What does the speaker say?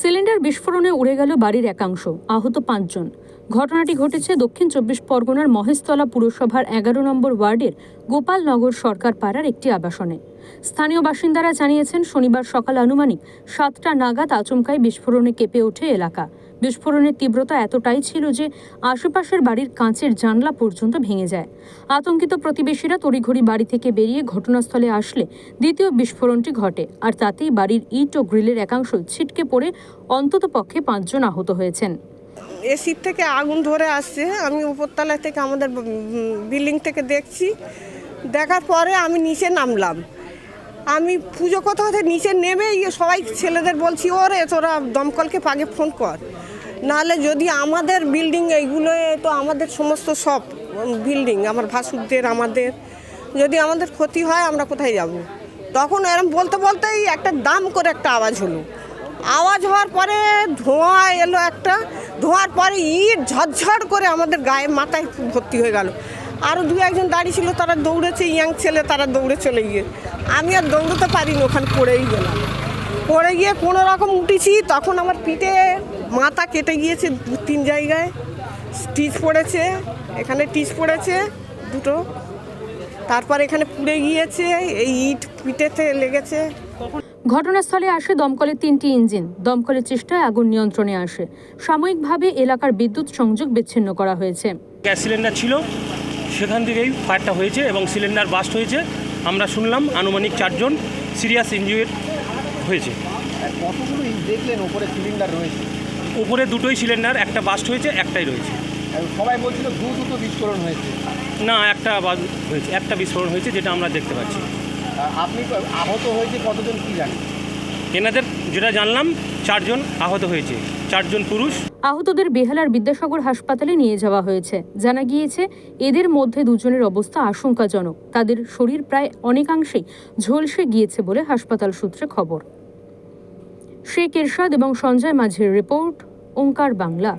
Cylinder বিস্ফোরণে উড়ে গেল বাড়ির একাংশ, আহত পাঁচজন। ঘটনাটি ঘটেছে দক্ষিণ চব্বিশ পরগনার মহেশতলা পুরসভার এগারো নম্বর ওয়ার্ডের গোপালনগর সরকার পাড়ার একটি আবাসনে। স্থানীয় বাসিন্দারা জানিয়েছেন, শনিবার সকাল আনুমানিক সাতটা নাগাদ আচমকায় বিস্ফোরণে কেঁপে ওঠে এলাকা। বিস্ফোরণের তীব্রতা এতটাই ছিল যে আশেপাশের বাড়ির কাঁচের জানলা পর্যন্ত ভেঙে যায়। আতঙ্কিত প্রতিবেশীরা তড়িঘড়ি বাড়ি থেকে বেরিয়ে ঘটনাস্থলে আসলে দ্বিতীয় বিস্ফোরণটি ঘটে, আর তাতেই বাড়ির ইট ও গ্রিলের একাংশ ছিটকে পড়ে অন্ততপক্ষে পাঁচজন আহত হয়েছেন। এসির থেকে আগুন ধরে আসছে। আমি উপরতলা থেকে আমাদের বিল্ডিং থেকে দেখছি। দেখার পরে আমি নিচে নামলাম। আমি পুজো কোথাও নিচে নেমে ইয়ে সবাই ছেলেদের বলছি, ওরে, তোরা দমকলকে আগে ফোন কর। নাহলে যদি আমাদের বিল্ডিং এইগুলো তো আমাদের সমস্ত সব বিল্ডিং আমার ভাসুরদের, আমাদের, যদি আমাদের ক্ষতি হয় আমরা কোথায় যাব? তখন এরম বলতে বলতেই একটা দাম করে একটা আওয়াজ হলো। আওয়াজ হওয়ার পরে ধোঁয়া এলো একটা, ধোঁয়ার পরে ইট ঝরঝর করে আমাদের গায়ে মাথায় ভর্তি হয়ে গেল। আরও দু একজন দাঁড়িয়ে ছিল, তারা দৌড়েছে, ইয়াং ছেলে তারা দৌড়ে চলে গিয়ে। আমি আর দৌড়তে পারিনি, ওখানে পড়েই গেলাম। পড়ে গিয়ে কোনো রকম উঠেছি, তখন আমার পিঠে মাথা কেটে গিয়েছে দু তিন জায়গায়। স্টিচ পড়েছে এখানে টিচ পড়েছে দুটো। তারপর এখানে পুড়ে গিয়েছে এই ইট পিঠেতে লেগেছে। ঘটনাস্থলে আসে দমকলের তিনটি ইঞ্জিন। দমকলের চেষ্টায় আগুন নিয়ন্ত্রণে আসে। সাময়িকভাবে এলাকার বিদ্যুৎ সংযোগ বিচ্ছিন্ন করা হয়েছে। গ্যাস সিলিন্ডার ছিল সেখান থেকেই ফায়ারটা হয়েছে এবং সিলিন্ডার বাস্ট হয়েছে। আমরা শুনলাম আনুমানিক চারজন সিরিয়াস ইঞ্জুরি হয়েছে। কতগুলো দেখলেন? ওপরে সিলিন্ডার রয়েছে। উপরে দুটোই সিলিন্ডার একটা বাস্ট হয়েছে একটাই রয়েছে। সবাই বলছিল দু দুটো বিস্ফোরণ হয়েছে। না একটা হয়েছে একটা বিস্ফোরণ হয়েছে যেটা আমরা দেখতে পাচ্ছি। আপনি তো আহত হয়েছে কতজন কি জানেন? এনাদের যেটা জানলাম চারজন আহত হয়েছে চারজন পুরুষ। আহতদের বেহালার বিদ্যাসাগর হাসপাতালে নিয়ে যাওয়া হয়েছে। জানা গিয়েছে এদের মধ্যে দুজনের অবস্থা আশঙ্কাজনক। তাদের শরীর প্রায় অনেকাংশেই ঝলসে গিয়েছে বলে হাসপাতাল সূত্রে খবর। শেখ এরশাদ এবং সঞ্জয় মাঝির রিপোর্ট ওঙ্কার বাংলা।